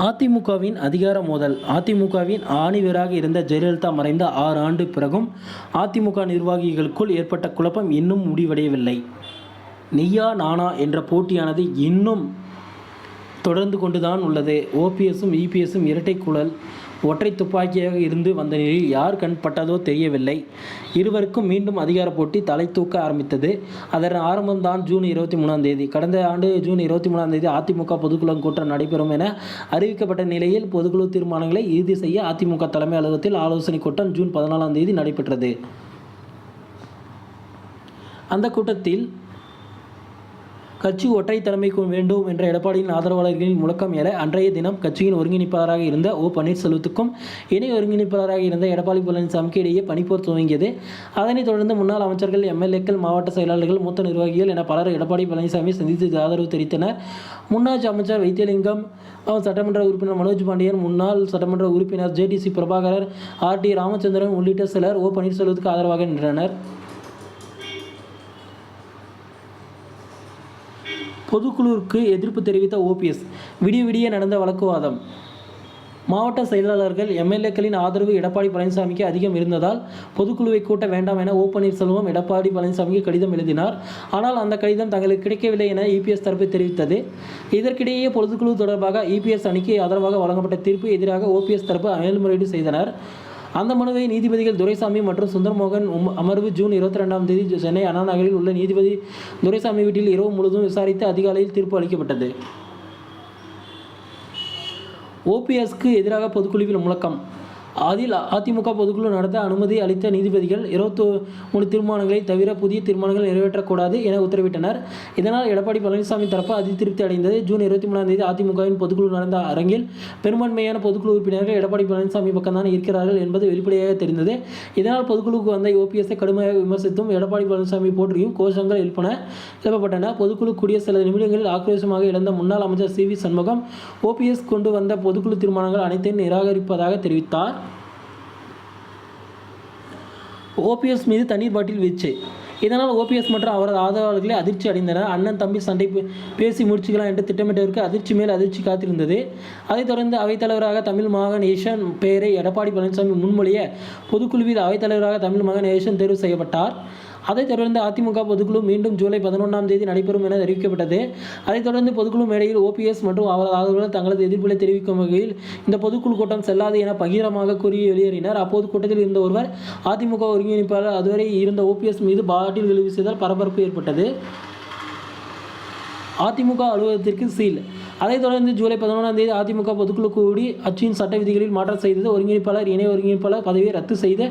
அதிமுகவின் அதிகார மோதல் அதிமுகவின் ஆணிவராக இருந்த ஜெயலலிதா மறைந்த ஆறு ஆண்டு பிறகும் அதிமுக நிர்வாகிகளுக்குள் ஏற்பட்ட குழப்பம் இன்னும் முடிவடையவில்லை. நெய்யா நானா என்ற போட்டியானது இன்னும் தொடர்ந்து கொண்டுதான் உள்ளது. ஓபிஎஸும் இபிஎஸும் இரட்டை குழல் ஒற்றை துப்பாக்கியாக இருந்து வந்த நிலையில் யார் கண் பட்டதோ தெரியவில்லை. இருவருக்கும் மீண்டும் அதிகார போட்டி தலை தூக்க ஆரம்பித்தது. அதன் ஆரம்பம்தான் ஜூன் இருபத்தி மூணாம் தேதி. கடந்த ஆண்டு ஜூன் இருபத்தி மூணாம் தேதி அதிமுக பொதுக்குழு கூட்டம் நடைபெறும் என அறிவிக்கப்பட்ட நிலையில் பொதுக்குழு தீர்மானங்களை இறுதி செய்ய அதிமுக தலைமை அலுவலகத்தில் ஆலோசனை கூட்டம் ஜூன் பதினாலாம் தேதி நடைபெற்றது. அந்த கூட்டத்தில் கட்சி ஒற்றை தலைமை வேண்டும் என்ற எடப்பாடியின் ஆதரவாளர்களின் முழக்கம் என அன்றைய தினம் கட்சியின் ஒருங்கிணைப்பாளராக இருந்த ஓ பன்னீர்செல்வத்துக்கும் இணை ஒருங்கிணைப்பாளராக இருந்த எடப்பாடி பழனிசாமிக்கு இடையே பணிப்போர் துவங்கியது. அதனைத் தொடர்ந்து முன்னாள் அமைச்சர்கள் எம்எல்ஏக்கள் மாவட்ட செயலாளர்கள் மூத்த நிர்வாகிகள் என பலர் எடப்பாடி பழனிசாமி சந்தித்து ஆதரவு தெரிவித்தனர். முன்னாள் அமைச்சர் வைத்தியலிங்கம் சட்டமன்ற உறுப்பினர் மனோஜ் பாண்டியன் முன்னாள் சட்டமன்ற உறுப்பினர் JDC Prabhakarar R T Ramachandran உள்ளிட்ட சிலர் ஓ பன்னீர்செல்வத்துக்கு ஆதரவாக நின்றனர். பொதுக்குழுவிற்கு எதிர்ப்பு தெரிவித்த ஓபிஎஸ் விடிய விடிய நடந்த வழக்குவாதம். மாவட்ட செயலாளர்கள் எம்எல்ஏக்களின் ஆதரவு எடப்பாடி பழனிசாமிக்கு அதிகம் இருந்ததால் பொதுக்குழுவை கூட்ட வேண்டாம் என ஓ பன்னீர்செல்வம் எடப்பாடி பழனிசாமிக்கு கடிதம் எழுதினார். ஆனால் அந்த கடிதம் தங்களுக்கு கிடைக்கவில்லை என இபிஎஸ் தரப்பு தெரிவித்தது. இதற்கிடையே பொதுக்குழு தொடர்பாக இபிஎஸ் அணிக்கு ஆதரவாக வழங்கப்பட்ட தீர்ப்பு எதிராக ஓபிஎஸ் தரப்பு மேல்முறையீடு செய்தனர். அந்த மனுவை நீதிபதிகள் துரைசாமி மற்றும் சுந்தரமோகன் அமர்வு ஜூன் இருபத்தி ரெண்டாம் தேதி சென்னை அண்ணா நகரில் உள்ள நீதிபதி துரைசாமி வீட்டில் இரவு முழுவதும் விசாரித்து அதிகாலையில் தீர்ப்பு அளிக்கப்பட்டது. ஓபிஎஸ்க்கு எதிராக பொதுக்குழுவில் முழக்கம். அதில் அதிமுக பொதுக்குழு நடத்த அனுமதி அளித்த நீதிபதிகள் இருபத்தி மூணு தீர்மானங்களை தவிர புதிய தீர்மானங்கள் நிறைவேற்றக்கூடாது என உத்தரவிட்டனர். இதனால் எடப்பாடி பழனிசாமி தரப்பு அதிருப்தி அடைந்தது. ஜூன் இருபத்தி மூணாம் தேதி அதிமுகவின் பொதுக்குழு நடந்த அரங்கில் பெரும்பான்மையான பொதுக்குழு உறுப்பினர்கள் எடப்பாடி பழனிசாமி பக்கம்தான் இருக்கிறார்கள் என்பது வெளிப்படையாக தெரிந்தது. இதனால் பொதுக்குழுக்கு வந்த ஓபிஎஸ்ஐ கடுமையாக விமர்சித்தும் எடப்பாடி பழனிசாமி போற்றியும் கோஷங்கள் எழுப்பன எழுப்பப்பட்டன. பொதுக்குழு கூடிய சில நிமிடங்களில் ஆக்ரோஷமாக இழந்த முன்னாள் அமைச்சர் சி வி சண்முகம் ஓபிஎஸ் கொண்டு வந்த பொதுக்குழு தீர்மானங்கள் அனைத்தையும் நிராகரிப்பதாக தெரிவித்தார். ஓபிஎஸ் மீது தண்ணீர் பாட்டில் வீச்சு இதனால் ஓபிஎஸ் மற்றும் அவரது ஆதரவாளர்களே அதிர்ச்சி அடைந்தனர். அண்ணன் தம்பி சண்டை பேசி முடிச்சுக்கலாம் என்று திட்டமிட்டவருக்கு அதிர்ச்சி மேல் அதிர்ச்சி காத்திருந்தது. அதைத் தொடர்ந்து அவைத்தலைவராக தமிழ் மகன் ஏஷன் பெயரை எடப்பாடி பழனிசாமி முன்மொழிய பொதுக்குழுவில் அவைத்தலைவராக தமிழ் மகன் ஏஷன் தேர்வு செய்யப்பட்டார். அதைத் தொடர்ந்து அதிமுக பொதுக்குழு மீண்டும் ஜூலை பதினொன்றாம் தேதி நடைபெறும் என அறிவிக்கப்பட்டது அதைத் தொடர்ந்து பொதுக்குழு மேடையில் ஓபிஎஸ் மற்றும் அவரது ஆதரவாளர்கள் தங்களது எதிர்ப்புகளை தெரிவிக்கும் வகையில் இந்த பொதுக்குழு கூட்டம் செல்லாது என பகிரமாக கூறி வெளியேறினார். அப்போது கூட்டத்தில் இருந்த ஒருவர் அதிமுக ஒருங்கிணைப்பாளர் அதுவரை இருந்த ஓபிஎஸ் மீது பாட்டில்கள் வீசியதால் பரபரப்பு ஏற்பட்டது. அதிமுக அலுவலகத்திற்கு சீல் அதைத் தொடர்ந்து ஜூலை பதினொன்றாம் தேதி அதிமுக பொதுக்குழு கூடி அச்சின் சட்ட விதிகளில் மாற்றம் செய்தது. ஒருங்கிணைப்பாளர் இணை ஒருங்கிணைப்பாளர் பதவியை ரத்து செய்து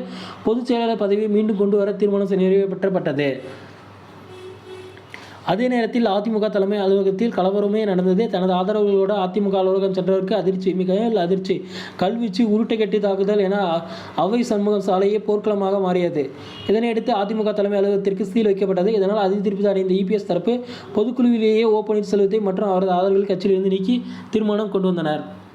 பொதுச் செயலாளர் பதவியை மீண்டும் கொண்டு வர தீர்மானம் நிறைவேற்றப்பட்டது. அதே நேரத்தில் அதிமுக தலைமை அலுவலகத்தில் கலவரமே நடந்தது. தனது ஆதரவுகளோடு அதிமுக அலுவலகம் சென்றவருக்கு அதிர்ச்சி மிக அதிர்ச்சி. கல்வீச்சு உருட்டை கட்டி தாக்குதல் என அ- அவை சண்முகம் சாலையே போர்க்களமாக மாறியது. இதனையடுத்து அதிமுக தலைமை அலுவலகத்திற்கு சீல் வைக்கப்பட்டது. இதனால் அதிருப்தி அடைந்த இபிஎஸ் தரப்பு பொதுக்குழுவிலேயே ஓ பன்னீர்செல்வத்தை மற்றும் அவரது ஆதரவுகள் கட்சியிலிருந்து நீக்கி தீர்மானம் கொண்டு வந்தனர்.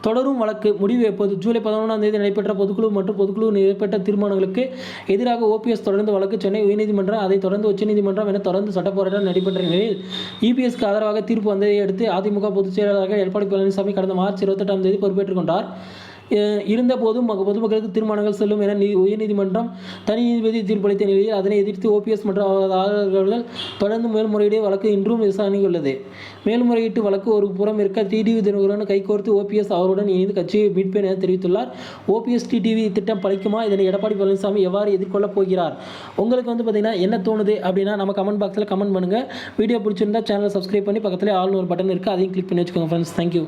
தொடரும் வழக்கு. முடிவு எப்போது? ஜூலை பதினொன்றாம் தேதி நடைபெற்ற பொதுக்குழு மற்றும் பொதுக்குழு நிறைவேற்ற தீர்மானங்களுக்கு எதிராக ஓபிஎஸ் தொடர்ந்து வழக்கு. சென்னை உயர்நீதிமன்றம் அதைத் தொடர்ந்து உச்சநீதிமன்றம் என தொடர்ந்து சட்ட போராட்டம் நடைபெற்ற நிலையில் இபிஎஸ்க்கு ஆதரவாக தீர்ப்பு வந்ததை அடுத்து அதிமுக பொதுச் செயலாளராக எடப்பாடி பழனிசாமி கடந்த மார்ச் இருபத்தெட்டாம் தேதி பொறுப்பேற்றுக் கொண்டார். இருந்த போதும் பொதுமக்களுக்கு தீர்மானங்கள் செல்லும் என நீ- உயர்நீதிமன்றம் தனி நீதிபதி தீர்ப்பளித்த நிலையில் அதனை எதிர்த்து ஓபிஎஸ் மற்றும் அவரது ஆதரவாளர்கள் தொடர்ந்து மேல்முறையீடு வழக்கு இன்றும் விசாரணையுள்ளது உள்ளது மேல்முறையீட்டு வழக்கு ஒரு புறம் இருக்க டிடிவி தினகரன் கைகோர்த்து ஓபிஎஸ் அவருடன் இணைந்து கட்சியை மீட்பேன் என தெரிவித்துள்ளார். ஓபிஎஸ் டிடிவி திட்டம் பழிக்குமா? இதனை எடப்பாடி பழனிசாமி எவ்வாறு எதிர்கொள்ளப் போகிறார்? உங்களுக்கு வந்து பார்த்தீங்கன்னா என்ன தோணுது அப்படின்னா நம்ம கமெண்ட் பாக்ஸில் கமெண்ட் பண்ணுங்கள் வீடியோ பிடிச்சிருந்தா சேனலை சப்ஸ்கிரைப் பண்ணி பக்கத்தில் ஆல் ஒரு பட்டன் இருக்குது அதையும் கிளிக் பண்ணி வச்சுக்கோங்க ஃப்ரெண்ட்ஸ் தேங்க்யூ